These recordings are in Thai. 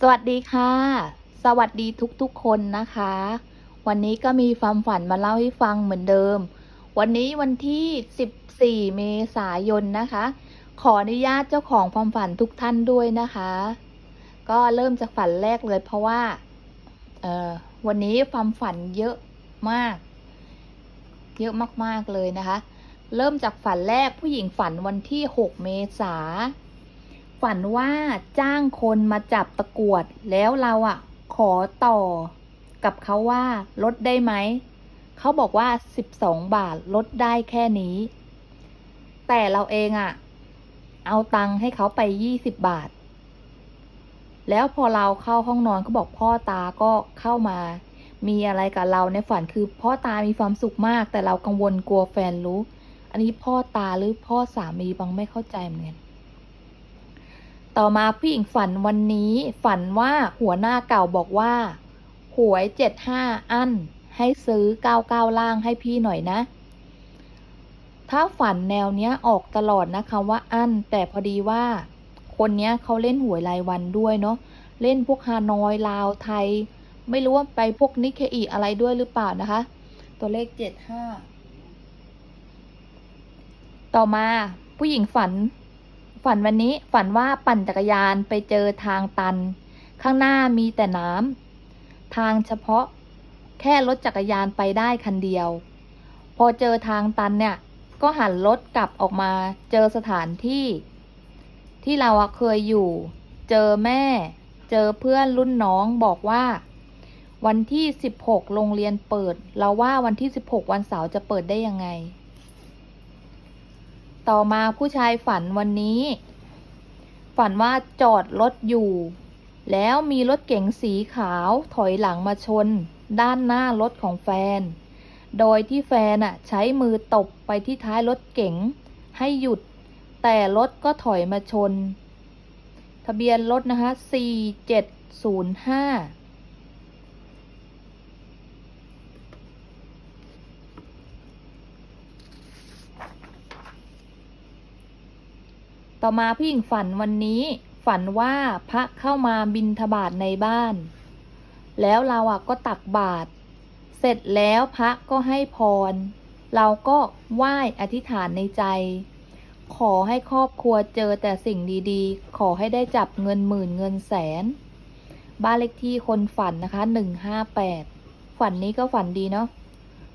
สวัสดีค่ะ สวัสดีทุกๆคนนะคะ วันนี้ก็มีความฝันมาเล่าให้ฟังเหมือนเดิม วันนี้วันที่ 14 เมษายนนะคะ ขออนุญาตเจ้าของความฝันทุกท่านด้วยนะคะ ก็เริ่มจากฝันแรกเลยเพราะว่าเออวันนี้ความฝันเยอะมาก เยอะมากๆเลยนะคะ เริ่มจากฝันแรกผู้หญิงฝันวันที่ 6 เมษา ฝันว่าจ้างคนมาจับตะกวด แล้วเราอะ่ะ ขอต่อ กับเขาว่าลดได้ไหม เขาบอกว่า12บาทลดได้แค่นี้ แต่เราเองอะ่ะ เอาตังค์ให้เขาไป20บาท แล้วพอเราเข้าห้องนอนเขาบอกพ่อตาก็เข้ามา มีอะไรกับเราในฝันคือพ่อตามีความสุขมาก แต่เรากังวลกลัวแฟนรู้ อันนี้พ่อตาหรือพ่อสามีบังไม่เข้าใจเหมือนกัน ต่อมาผู้หญิงฝันวันนี้ ฝันว่าหัวหน้าเก่าบอกว่า หวยเจ็ดห้าอันให้ซื้อเก้าเก้าล่างให้พี่หน่อยนะ ถ้าฝันแนวเนี้ยออกตลอดนะคะว่าอันแต่พอดีว่า คนเนี้ยเขาเล่นหวยรายวันด้วยเนาะเล่นพวกฮานอยลาวไทย ไม่รู้ว่าไปพวกนิเคอีอะไรด้วยหรือเปล่านะคะ ตัวเลขเจ็ดห้าต่อมาผู้หญิงฝัน ฝันวันนี้ฝันว่าปั่นจักรยานไปเจอทางตัน ข้างหน้ามีแต่น้ำทางเฉพาะแค่รถจักรยานไปได้คันเดียว พอเจอทางตันเนี่ย ก็หันรถกลับออกมา เจอสถานที่ ที่เราเคยอยู่ เจอแม่ เจอเพื่อนรุ่นน้องบอกว่า วันที่ 16 โรงเรียนเปิด เราว่าวันที่ 16 วันเสาร์จะเปิดได้ยังไง ต่อมาผู้ชายฝันวันนี้ ฝันว่าจอดรถอยู่ แล้วมีรถเก๋งสีขาวถอยหลังมาชน ด้านหน้ารถของแฟน โดยที่แฟนอะใช้มือตบไปที่ท้ายรถเก๋งให้หยุด แต่รถก็ถอยมาชน ทะเบียนรถนะคะ4705 ต่อมาพี่หญิงฝันวันนี้ ฝันว่าพระเข้ามาบินทบาทในบ้าน แล้วเราอะก็ตักบาตรเสร็จแล้วพระก็ให้พร เราก็ไหว้อธิษฐานในใจ ขอให้ครอบครัวเจอแต่สิ่งดีๆ ขอให้ได้จับเงินหมื่นเงินแสน บ้านเลขที่คนฝันนะคะหนึ่งห้าแปดฝันนี้ก็ฝันดีเนาะ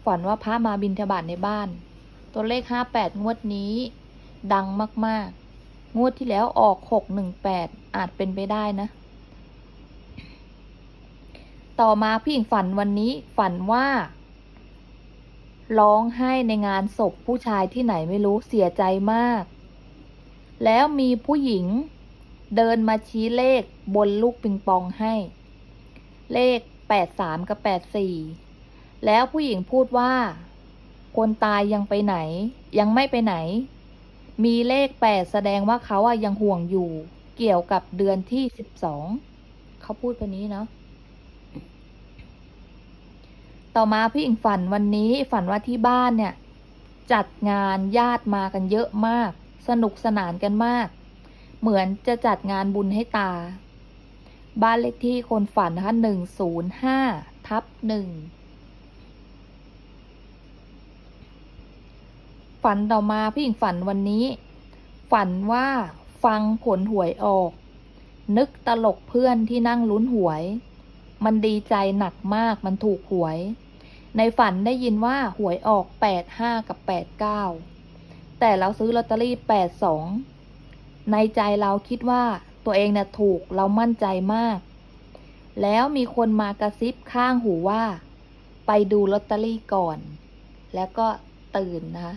ฝันว่าพระมาบินทบาทในบ้าน ตัวเลขห้าแปดงวดนี้ ดังมากๆ งวดที่แล้วออกหกหนึ่งแปดอาจเป็นไปได้นะ ต่อมาพี่หญิงฝันวันนี้ฝันว่า ร้องไห้ในงานศพผู้ชายที่ไหนไม่รู้เสียใจมาก แล้วมีผู้หญิงเดินมาชี้เลขบนลูกปิงปองให้ เลขแปดสามกับแปดสี่แล้วผู้หญิงพูดว่า คนตายยังไปไหน ยังไม่ไปไหน มีเลขแปดแสดงว่าเขาอะยังห่วงอยู่ เกี่ยวกับเดือนที่สิบสองเขาพูดแบบนี้เนาะต่อมาพี่อิงฝันวันนี้ฝันว่าที่บ้านเนี่ย จัดงานญาติมากันเยอะมาก สนุกสนานกันมาก เหมือนจะจัดงานบุญให้ตา บ้านเลขที่คนฝันนะคะหนึ่งศูนย์ห้าทับหนึ่ง ฝันต่อมาพี่หญิงฝันวันนี้ ฝันว่าฟังผลหวยออก นึกตลกเพื่อนที่นั่งลุ้นหวย มันดีใจหนักมากมันถูกหวย ในฝันได้ยินว่าหวยออกแปดห้ากับแปดเก้าแต่เราซื้อลอตเตอรี่แปดสองในใจเราคิดว่าตัวเองน่ะถูกเรามั่นใจมาก แล้วมีคนมากระซิบข้างหูว่า ไปดูลอตเตอรี่ก่อน แล้วก็ตื่นนะคะ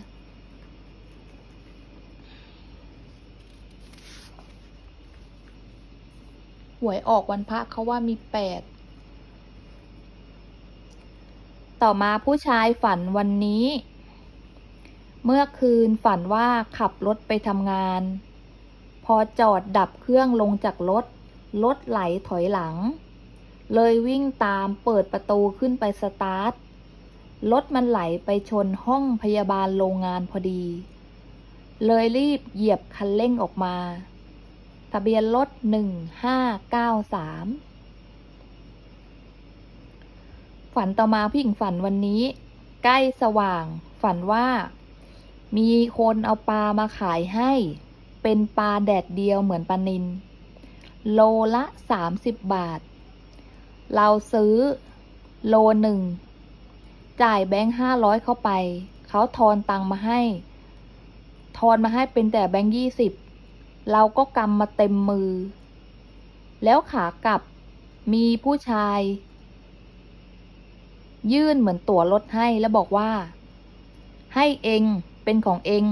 วยออกวันพระเขาว่ามีแปด ต่อมาผู้ชายฝันวันนี้ เมื่อคืนฝันว่าขับรถไปทำงาน พอจอดดับเครื่องลงจากรถ รถไหลถอยหลัง เลยวิ่งตามเปิดประตูขึ้นไปสตาร์ท รถมันไหลไปชนห้องพยาบาลโรงงานพอดี เลยรีบเหยียบคันเร่งออกมา ทะเบียนรถหนึ่งห้าเก้าสามฝันต่อมาพี่หญิงฝันวันนี้ ใกล้สว่าง ฝันว่า มีคนเอาปลามาขายให้ เป็นปลาแดดเดียวเหมือนปลานิน โลละสามสิบบาท เราซื้อ โลหนึ่ง จ่ายแบงค์ห้าร้อยเข้าไป เขาทอนตังมาให้ ทอนมาให้เป็นแต่แบงค์ยี่สิบ เราก็กำมาเต็มมือ แล้วขากลับมีผู้ชาย ยื่นเหมือนตั๋วรถให้แล้วบอกว่า ให้เองเป็นของเอง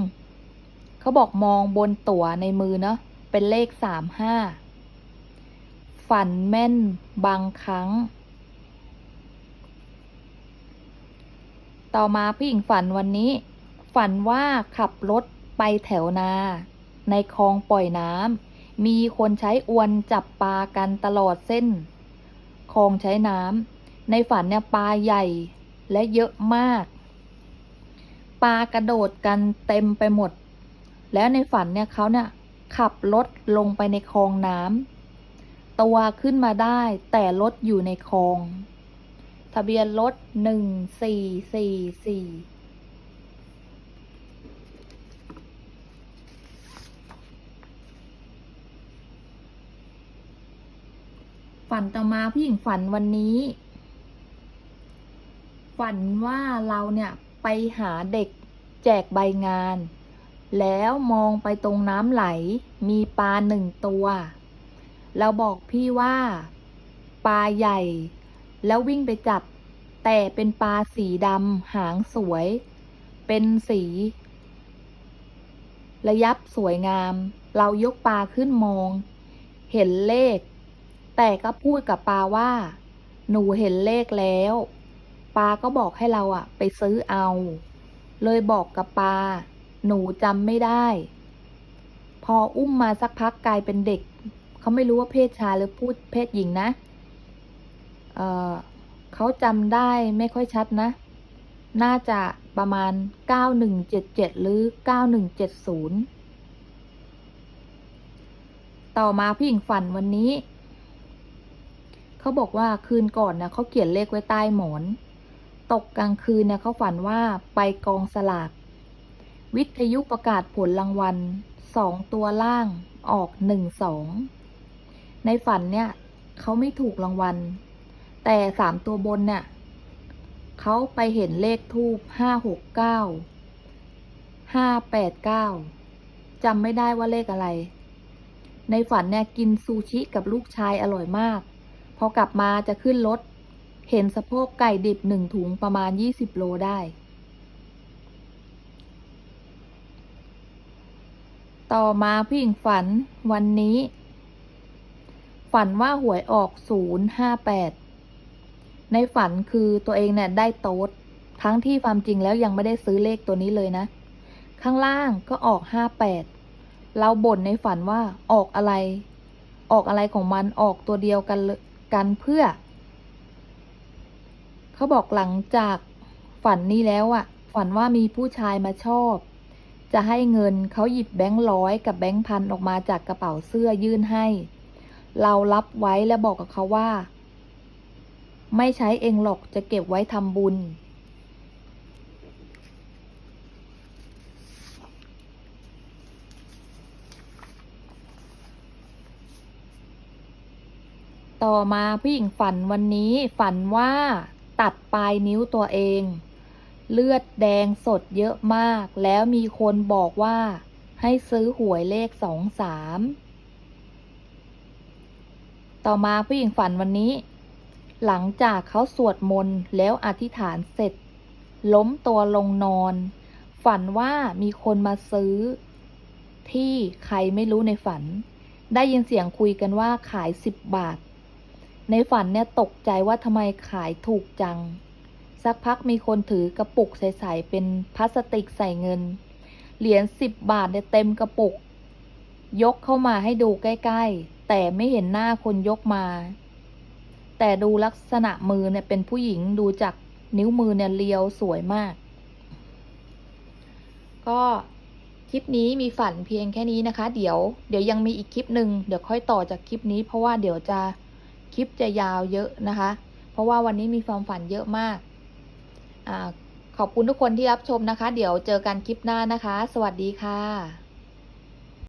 เขาบอกมองบนตั๋วในมือเนาะเป็นเลขสามห้าฝันแม่นบางครั้ง ต่อมาพี่หญิงฝันวันนี้ ฝันว่าขับรถไปแถวนา ในคลองปล่อยน้ำมีคนใช้อวนจับปลากันตลอดเส้นคลองใช้น้ำในฝันเนี่ยปลาใหญ่และเยอะมาก ปลากระโดดกันเต็มไปหมด แล้วในฝันเนี่ยเขาเนี่ยขับรถลงไปในคลองน้ำตัวขึ้นมาได้แต่รถอยู่ในคลอง ทะเบียนรถหนึ่งสี่สี่สี่ ฝันต่อมาพี่หญิงฝันวันนี้ ฝันว่าเราเนี่ยไปหาเด็กแจกใบงาน แล้วมองไปตรงน้ำไหล มีปลาหนึ่งตัว เราบอกพี่ว่าปลาใหญ่ แล้ววิ่งไปจับ แต่เป็นปลาสีดำหางสวย เป็นสี ระยับสวยงาม เรายกปลาขึ้นมอง เห็นเลข แต่ก็พูดกับปาว่า หนูเห็นเลขแล้ว ปาก็บอกให้เราอะไปซื้อเอา เลยบอกกับปา หนูจำไม่ได้ พออุ้มมาสักพักกลายเป็นเด็ก เขาไม่รู้ว่าเพศชายหรือพูดเพศหญิงนะ เออเขาจำได้ไม่ค่อยชัดนะ น่าจะประมาณ 9177 หรือ 9170 ต่อมาพี่หญิงฝันวันนี้ เขาบอกว่าคืนก่อนนะเขาเขียนเลขไว้ใต้หมอน ตกกลางคืนเนี่ยเขาฝันว่าไปกองสลาก วิทยุประกาศผลรางวัลสองตัวล่างออกหนึ่งสอง ในฝันเนี่ยเขาไม่ถูกรางวัล แต่สามตัวบนเนี่ยเขาไปเห็นเลขทูบห้าหกเก้าห้าแปดเก้าจำไม่ได้ว่าเลขอะไร ในฝันเนี่ยกินซูชิกับลูกชายอร่อยมาก อกลับมาจะขึ้นรถ เห็นสะโพกไก่ดิบหนึ่งถุงประมาณยี่สิบโลได้ ต่อมาพี่หญิงฝันวันนี้ ฝันว่าหวยออกศูนย์ห้าแปดในฝันคือตัวเองเนี่ยได้โต๊ดทั้งที่ความจริงแล้วยังไม่ได้ซื้อเลขตัวนี้เลยนะ ข้างล่างก็ออกห้าแปดเราบ่นในฝันว่าออกอะไร ออกอะไรของมันออกตัวเดียวกันเลย กันเพื่อ เขาบอกหลังจากฝันนี้แล้วอะฝันว่ามีผู้ชายมาชอบ จะให้เงินเขาหยิบแบงค์ร้อยกับแบงค์พันออกมาจากกระเป๋าเสื้อยื่นให้ เรารับไว้และบอกกับเขาว่า ไม่ใช้เองหรอกจะเก็บไว้ทำบุญ ต่อมาผู้หญิงฝันวันนี้ฝันว่าตัดปลายนิ้วตัวเอง เลือดแดงสดเยอะมาก แล้วมีคนบอกว่า ให้ซื้อหวยเลขสองสามต่อมาผู้หญิงฝันวันนี้ หลังจากเขาสวดมนต์แล้วอธิษฐานเสร็จ ล้มตัวลงนอน ฝันว่ามีคนมาซื้อ ที่ใครไม่รู้ในฝัน ได้ยินเสียงคุยกันว่าขายสิบบาท ในฝันเนี่ยตกใจว่าทำไมขายถูกจัง สักพักมีคนถือกระปุกใสๆเป็นพลาสติกใส่เงิน เหรียญสิบบาทเนี่ยเต็มกระปุก ยกเข้ามาให้ดูใกล้ ๆ แต่ไม่เห็นหน้าคนยกมา แต่ดูลักษณะมือเนี่ยเป็นผู้หญิงดูจากนิ้วมือเนี่ยเรียวสวยมาก ก็คลิปนี้มีฝันเพียงแค่นี้นะคะ เดี๋ยว เดี๋ยวยังมีอีกคลิปหนึ่งเดี๋ยวค่อยต่อจากคลิปนี้เพราะว่าเดี๋ยวจะ คลิปจะยาวเยอะนะคะ เพราะว่าวันนี้มีความฝันเยอะมากอขอบคุณทุกคนที่รับชมนะคะ เดี๋ยวเจอกันคลิปหน้านะคะ สวัสดีค่ะ